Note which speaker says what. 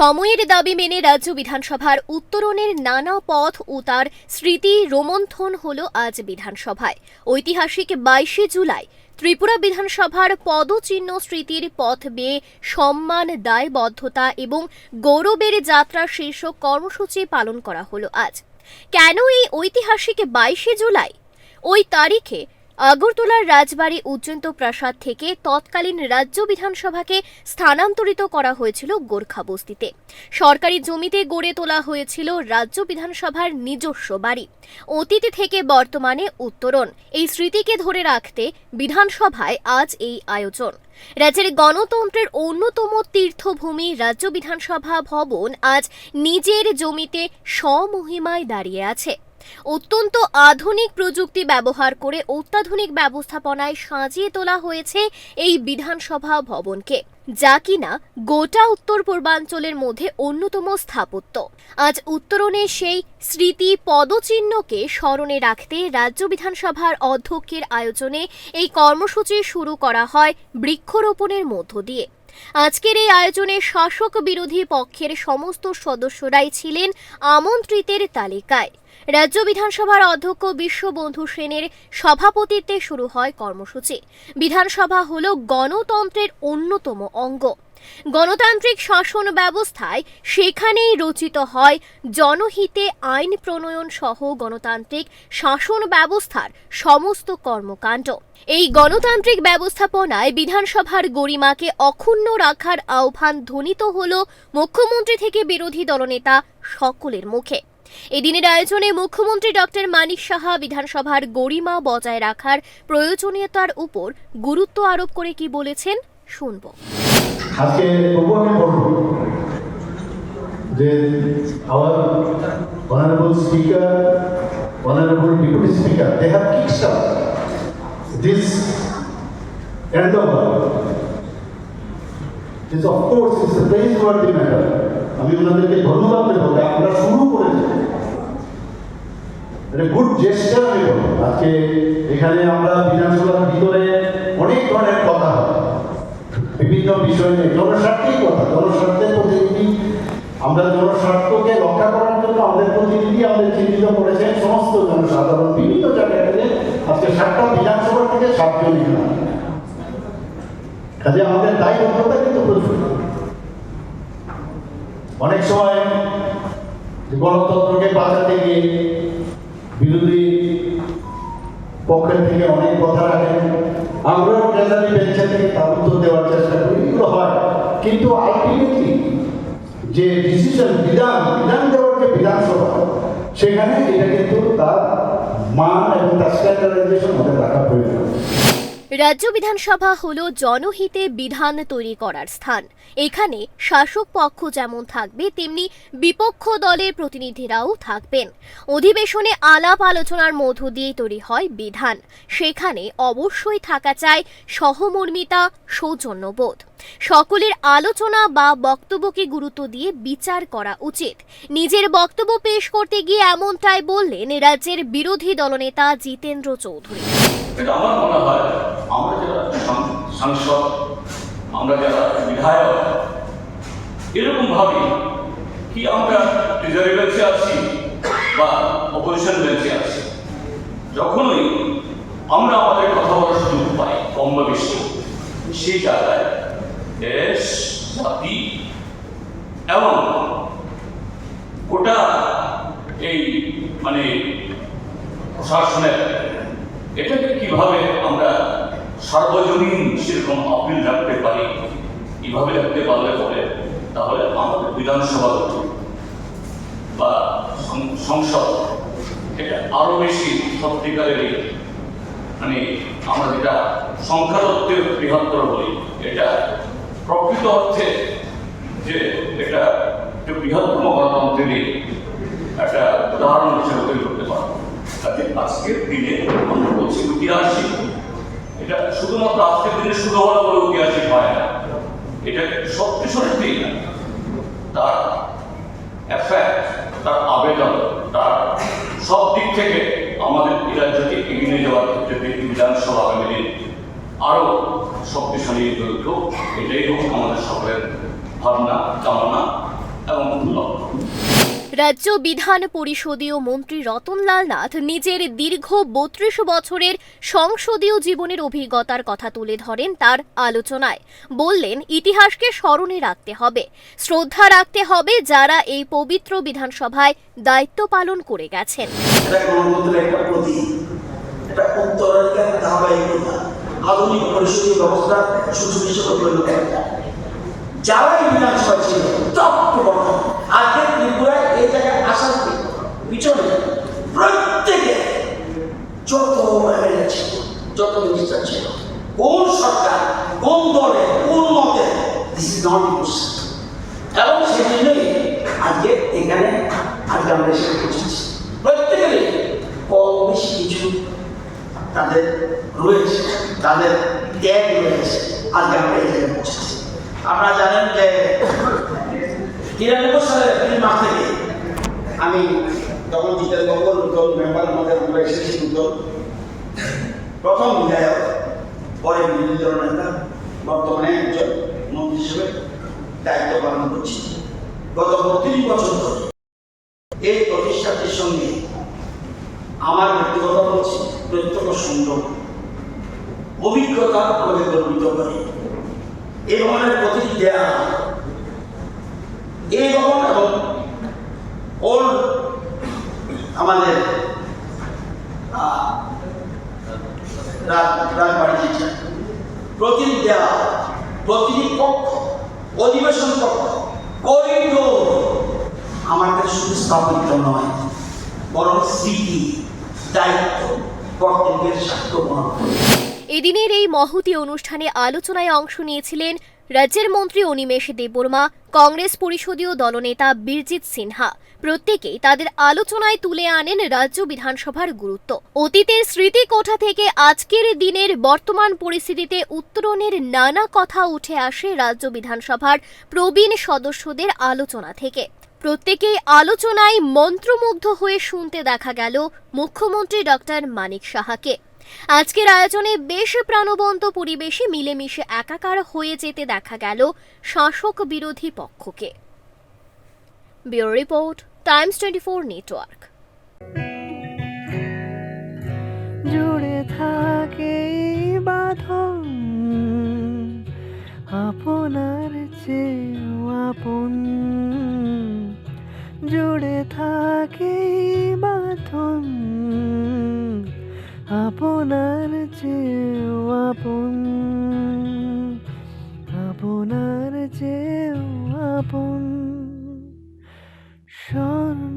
Speaker 1: সময়ের দাবি মেনে রাজ্য বিধানসভার উত্তরণের নানা পথ ও তার স্মৃতি রোমন্থন হল আজ বিধানসভায়। ঐতিহাসিক বাইশে জুলাই ত্রিপুরা বিধানসভার পদচিহ্ন স্মৃতির পথ বেয়ে সম্মান, দায়বদ্ধতা এবং গৌরবের যাত্রা শীর্ষক কর্মসূচি পালন করা হলো আজ। কেন এই ঐতিহাসিক বাইশে জুলাই? ওই তারিখে আগরতলার রাজবাড়ী উজ্জন্ত প্রাসাদ থেকে তৎকালীন রাজ্য বিধানসভাকে স্থানান্তরিত করা হয়েছিল গোর্খা বস্তিতে। সরকারি জমিতে গড়ে তোলা হয়েছিল রাজ্য বিধানসভার নিজস্ব বাড়ি। অতীত থেকে বর্তমানে উত্তরণ। এই স্মৃতিকে ধরে রাখতে বিধানসভায় আজ এই আয়োজন। রাজ্যের গণতন্ত্রের অন্যতম তীর্থভূমি রাজ্য বিধানসভা ভবন আজ নিজের জমিতে স্বমহিমায় দাঁড়িয়ে আছে। অত্যন্ত আধুনিক প্রযুক্তি ব্যবহার করে অত্যাধুনিক ব্যবস্থাপনায় সাজিয়ে তোলা হয়েছে এই বিধানসভা ভবনকে, যা কিনা গোটা উত্তর পূর্বাঞ্চলের মধ্যে অন্যতম স্থাপত্য। আজ উত্তরণে সেই স্মৃতি পদচিহ্নকে স্মরণে রাখতে রাজ্য বিধানসভার অধ্যক্ষের আয়োজনে এই কর্মসূচি শুরু করা হয় বৃক্ষরোপণের মধ্য দিয়ে। আজকের এই আয়োজনে শাসক বিরোধী পক্ষের সমস্ত সদস্যরাই ছিলেন আমন্ত্রিতের তালিকায়। রাজ্য বিধানসভার অধ্যক্ষ বিশ্ববন্ধু সেনের সভাপতিত্বে শুরু হয় কর্মসূচি। বিধানসভা হল গণতন্ত্রের অন্যতম অঙ্গ। গণতান্ত্রিক শাসন ব্যবস্থায় সেখানেই রচিত হয় জনহিতে আইন প্রণয়ন সহ গণতান্ত্রিক শাসন ব্যবস্থার সমস্ত কর্মকাণ্ড। এই গণতান্ত্রিক ব্যবস্থাপনায় বিধানসভার গরিমাকে অক্ষুণ্ণ রাখার আহ্বান ধ্বনিত হল মুখ্যমন্ত্রী থেকে বিরোধী দলনেতা সকলের মুখে। এদিনের আয়োজনে মুখ্যমন্ত্রী ডক্টর মানিক সাহা বিধানসভার গরিমা বজায় রাখার প্রয়োজনীয়তার উপর গুরুত্ব আরোপ করে কি বলেছেন শুনব।
Speaker 2: আজকে তবু আমি বলব যে our honorable speaker, honorable deputy speaker, they have kicked off this endeavor. This of course is a praiseworthy. আমি ওনাদেরকে ধন্যবাদ দেবো যে আমরা শুরু করেছি এটা গুড জেস্টার আমি বলব আজকে এখানে আমরা বিধানসভার ভিতরে অনেক ধরনের কথা হয় বিভিন্ন বিষয় নিয়ে জনস্বার্থেই কথা। জনস্বার্থের প্রতিনিধি, আমরা জনস্বার্থকে রক্ষা করার জন্য আমাদের প্রতিনিধি আমাদের চিহ্নিত করেছেন সমস্ত জনসাধারণ। বিভিন্ন জায়গায় থেকে আজকে সাতটা বিধানসভা থেকে সাতজন কাজে আমাদের দায়বদ্ধতা কিন্তু প্রচুর। অনেক সময় গণতন্ত্রকে বাঁচাতে গিয়ে বিরোধী পক্ষের থেকে অনেক কথা রাখেন। আমরাও ট্রেজারি বেঞ্চে থেকে তার উত্তর দেওয়ার চেষ্টা করি। এগুলো হয়। কিন্তু আলটিমেটলি যে ডিসিশন বিধান বিধান দেওয়ার যে বিধানসভা সেখানে এটা কিন্তু তার মান এবং তার স্ট্যান্ডার্ডাইজেশন আমাদের রাখা প্রয়োজন।
Speaker 1: রাজ্য বিধানসভা হল জনহিতে বিধান তৈরি করার স্থান। এখানে শাসক পক্ষ যেমন থাকবে, তেমনি বিপক্ষ দলের প্রতিনিধিরাও থাকবেন। অধিবেশনে আলাপ আলোচনার মধ্য দিয়ে তৈরি হয় বিধান। সেখানে অবশ্যই থাকা চাই সহমর্মিতা, সৌজন্যবোধ। সকলের আলোচনা বা বক্তব্যকে গুরুত্ব দিয়ে বিচার করা উচিত। নিজের বক্তব্য পেশ করতে গিয়ে এমনটাই বললেন রাজ্যের বিরোধী দলনেতা জিতেন্দ্র চৌধুরী।
Speaker 3: এটা আমার মনে হয় আমরা যারা সাংসদ, আমরা যারা বিধায়ক, এরকম ভাবি কি আমরা ট্রেজারি বেঞ্চে আছি বা অপোজিশন বেঞ্চে আছি, যখনই আমরা আমাদের কথা বলার সুযোগ পাই কম বা বেশি সেই জায়গায় দেশ, জাতি এবং গোটা এই মানে প্রশাসনের এটাকে কীভাবে আমরা সার্বজনীন সেরকম আপিল রাখতে পারি, কীভাবে রাখতে পারলে পরে তাহলে আমাদের বিধানসভা বা সংসদ এটা আরও বেশি সত্যিকারেরই মানে আমরা যেটা সংখ্যাতত্ত্বে বৃহত্তর বলি, এটা প্রকৃত অর্থে যে এটা বৃহত্তম গণতন্ত্রেরই একটা উদাহরণ হিসেবে তৈরি করতে কাজে আজকের দিনে আমরা বলছি ঐতিহাসিক। এটা শুধুমাত্র আজকের দিনে শুরু হওয়ার বলে ঐতিহাসিক হয় না। এটা সত্যি সত্যি তার এফেক্ট তার আবেদন, তার সব দিক থেকে আমাদের এই রাজ্যকে এগিয়ে যাওয়ার ক্ষেত্রে বিধানসভা আগামী দিন আরও শক্তিশালী হয়ে উঠুক। এটাই হোক আমাদের সকলের ভাবনা, কামনা
Speaker 1: রাজ্য বিধান পরিষদীয় মন্ত্রী রতনলাল নাথ নিজের দীর্ঘ বত্রিশ বছরের সংসদীয় জীবনের অভিজ্ঞতার কথা তুলে ধরেন তার আলোচনায়। বললেন, ইতিহাসকে স্মরণে রাখতে হবে। শ্রদ্ধা রাখতে হবে যারা এই পবিত্র বিধানসভায় দায়িত্ব পালন করে গেছেন।
Speaker 4: আধুনিক ব্যবস্থা সুসংহত পরিণত একটা যারা এই বিধানসভা ছিল চট্টগ্রাম আজকে ত্রিপুরায় এই জায়গায় আসার পিছনে প্রত্যেকে যত এমএলএ ছিল, যত মিনিস্টার ছিল, কোন সরকার, কোন দলে, কোন মতে দিস ইজ নট ইউজ এবং সেজন্যই আজকে এখানে, আজকে আমরা এসে পৌঁছেছি প্রত্যেকেরই কম বেশি কিছু তাদের রয়েছে, তাদের ত্যাগ রয়েছে। আজকে আমরা জায়গায় পৌঁছেছি আপনারা জানেন যে তিরানব্বই সালের এপ্রিল মাস থেকে আমি তখন জিতেন বঙ্গল নতুন মেম্বার আমাদের আমরা এসেছি নতুন প্রথম বিধায়ক, পরে বিরোধী দল নেতা, বর্তমানে একজন মন্ত্রী হিসেবে দায়িত্ব পালন করছি। গত বত্রিশ বছর ধরে এই প্রতিষ্ঠানটির সঙ্গে আমার ব্যক্তিগত বলছি প্রত্যক্ষ সংযোগ অভিজ্ঞতা আমাকে গর্বিত করে। এই ভবনের প্রতিটি দেয়া এই ভবন এবং ওল্ড আমাদের রাজবাড়ি প্রতিটি দেওয়া প্রতিটি কক্ষ অধিবেশন কক্ষ আমার কাছে শুধু স্থাপত্য নয়, বরং স্মৃতি, দায়িত্ব, কর্তব্যের সাক্ষ্য বহন
Speaker 1: এদিনের এই মহতি অনুষ্ঠানে আলোচনায় অংশ নিয়েছিলেন রাজ্যের মন্ত্রী অনিমেষ দেববর্মা, কংগ্রেস পরিষদীয় দলনেতা বীরজিৎ সিনহা। প্রত্যেকেই তাদের আলোচনায় তুলে আনেন রাজ্য বিধানসভার গুরুত্ব। অতীতের স্মৃতিকোঠা থেকে আজকের দিনের বর্তমান পরিস্থিতিতে উত্তরণের নানা কথা উঠে আসে রাজ্য বিধানসভার প্রবীণ সদস্যদের আলোচনা থেকে। প্রত্যেকেই আলোচনায় মন্ত্রমুগ্ধ হয়ে শুনতে দেখা গেল মুখ্যমন্ত্রী ডক্টর মানিক সাহাকে। আজকের আয়োজনে বেশ প্রাণবন্ত পরিবেশে মিলেমিশে একাকার হয়ে যেতে দেখা গেল শাসক বিরোধী পক্ষকে। Bureau report, Times twenty four network.
Speaker 5: জুড়ে থাকে বাঁধন, আপনার চেয়েও আপন। জুড়ে থাকে এই আপনার চেয়েও আপন আপনার চেয়েও আপন স্বর্ণ